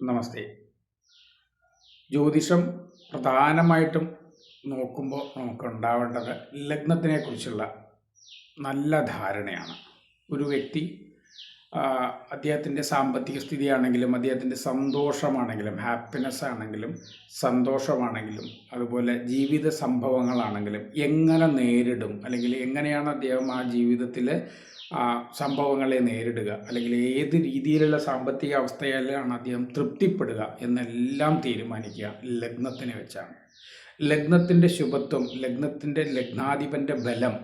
നമസ്തേ. ജ്യോതിഷം പ്രധാനമായിട്ടും നോക്കുമ്പോൾ നമുക്കുണ്ടാവേണ്ടത് ലഗ്നത്തിനെക്കുറിച്ചുള്ള നല്ല ധാരണയാണ്. ഒരു വ്യക്തി അദ്ദേഹത്തിന്റെ സാമ്പത്തിക സ്ഥിതിയാണെങ്കിലും അദ്ദേഹത്തിന്റെ സന്തോഷമാണെങ്കിലും ഹാപ്പിനെസ് ആണെങ്കിലും സന്തോഷമാണെങ്കിലും അതുപോലെ ജീവിത സംഭവങ്ങളാണെങ്കിലും എങ്ങനെ നേരിടും അല്ലെങ്കിൽ എങ്ങനെയാണ് അദ്ദേഹം ആ ജീവിതത്തിൽ ആ സംഭവങ്ങളെ നേരിടുക അല്ലെങ്കിൽ ഏത് രീതിയിലുള്ള സാമ്പത്തിക അവസ്ഥയിലാണ് അദ്ദേഹം തൃപ്തിപ്പെടുക എന്നെല്ലാം തീരുമാനിക്കുക ലഗ്നത്തിനെ വെച്ചാണ്. ലഗ്നത്തിന്റെ ശുഭത്വം ലഗ്നത്തിന്റെ ലഗ്നാധിപന്റെ ബലം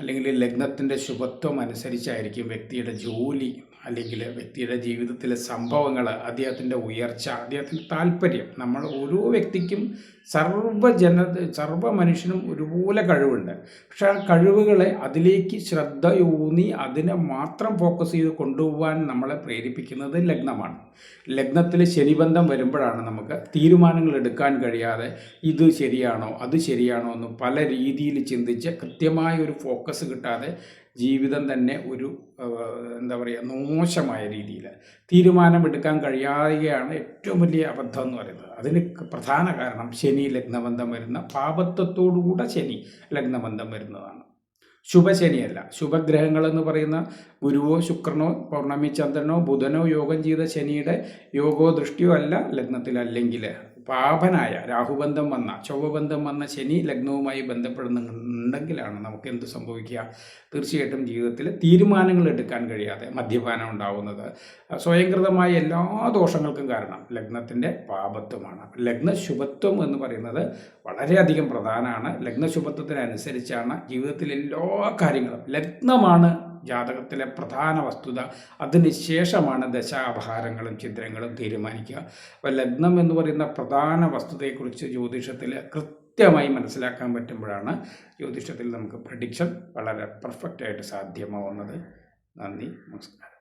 അല്ലെങ്കിൽ ലഗ്നത്തിന്റെ ശുഭത്വം അനുസരിച്ചായിരിക്കും വ്യക്തിയുടെ ജോലി അല്ലെങ്കിൽ വ്യക്തിയുടെ ജീവിതത്തിലെ സംഭവങ്ങൾ അദ്ദേഹത്തിന്റെ ഉയർച്ച അദ്ദേഹത്തിന്റെ താല്പര്യം. നമ്മൾ ഓരോ വ്യക്തിക്കും സർവജന സർവ മനുഷ്യനും ഒരുപോലെ കഴിവുണ്ട്. പക്ഷെ ആ കഴിവുകളെ അതിലേക്ക് ശ്രദ്ധയൂന്നി അതിനെ മാത്രം ഫോക്കസ് ചെയ്ത് കൊണ്ടുപോകാൻ നമ്മളെ പ്രേരിപ്പിക്കുന്നത് ലഗ്നമാണ്. ലഗ്നത്തിൽ ശനിബന്ധം വരുമ്പോഴാണ് നമുക്ക് തീരുമാനങ്ങൾ എടുക്കാൻ കഴിയാതെ ഇത് ശരിയാണോ അത് ശരിയാണോ എന്ന് പല രീതിയിൽ ചിന്തിച്ച് കൃത്യമായ ഒരു ഫോക്കസ് കിട്ടാതെ ജീവിതം തന്നെ ഒരു എന്താ പറയുക മോശമായ രീതിയിൽ തീരുമാനമെടുക്കാൻ കഴിയാതെയാണ് ഏറ്റവും വലിയ അബദ്ധം എന്ന് പറയുന്നത്. അതിന് പ്രധാന കാരണം ശനി ലഗ്നബന്ധം വരുന്ന പാപത്വത്തോടുകൂടെ ശനി ലഗ്നബന്ധം വരുന്നതാണ്. ശുഭശനിയല്ല. ശുഭഗ്രഹങ്ങൾ എന്ന് പറയുന്ന ഗുരുവോ ശുക്രനോ പൗർണമി ചന്ദ്രനോ ബുധനോ യോഗം ചെയ്ത ശനിയുടെ യോഗോ ദൃഷ്ടിയോ അല്ല ലഗ്നത്തിൽ അല്ലെങ്കിൽ പാപനായ രാഹുബന്ധം വന്ന ചൊവ്വബന്ധം വന്ന ശനി ലഗ്നവുമായി ബന്ധപ്പെടുന്നുണ്ടെങ്കിലാണ് നമുക്ക് എന്ത് സംഭവിക്കുക? തീർച്ചയായിട്ടും ജീവിതത്തിൽ തീരുമാനങ്ങൾ എടുക്കാൻ കഴിയാതെ മദ്യപാനം ഉണ്ടാവുന്നത്. സ്വയംകൃതമായ എല്ലാ ദോഷങ്ങൾക്കും കാരണം ലഗ്നത്തിന്റെ പാപത്വമാണ്. ലഗ്നശുഭത്വം എന്ന് പറയുന്നത് വളരെയധികം പ്രധാനമാണ്. ലഗ്നശുഭത്വത്തിനനുസരിച്ചാണ് ജീവിതത്തിലെ എല്ലാ കാര്യങ്ങളും ലഗ്നമാണ് ജാതകത്തിലെ പ്രധാന വസ്തുത. അതിന് ശേഷമാണ് ദശാപഹാരങ്ങളും ചിത്രങ്ങളും തീരുമാനിക്കുക. അപ്പോൾ ലഗ്നം എന്ന് പറയുന്ന പ്രധാന വസ്തുതയെക്കുറിച്ച് ജ്യോതിഷത്തിൽ കൃത്യമായി മനസ്സിലാക്കാൻ പറ്റുമ്പോഴാണ് ജ്യോതിഷത്തിൽ നമുക്ക് പ്രഡിക്ഷൻ വളരെ പെർഫെക്റ്റായിട്ട് സാധ്യമാവുന്നത്. നന്ദി നമസ്കാരം.